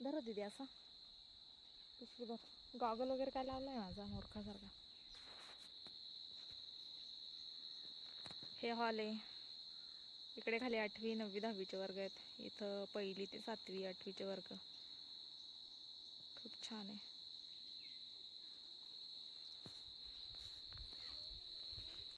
धरो दिदी असं. पिशवी धर गॉगल वगैरे काय लावला आहे माझा मोरखासारखा. हे हॉल आहे. इकडे खाली आठवी नववी दहावीचे वर्ग आहेत. इथं पहिली ते सातवी आठवीचे वर्ग. खूप छान आहे.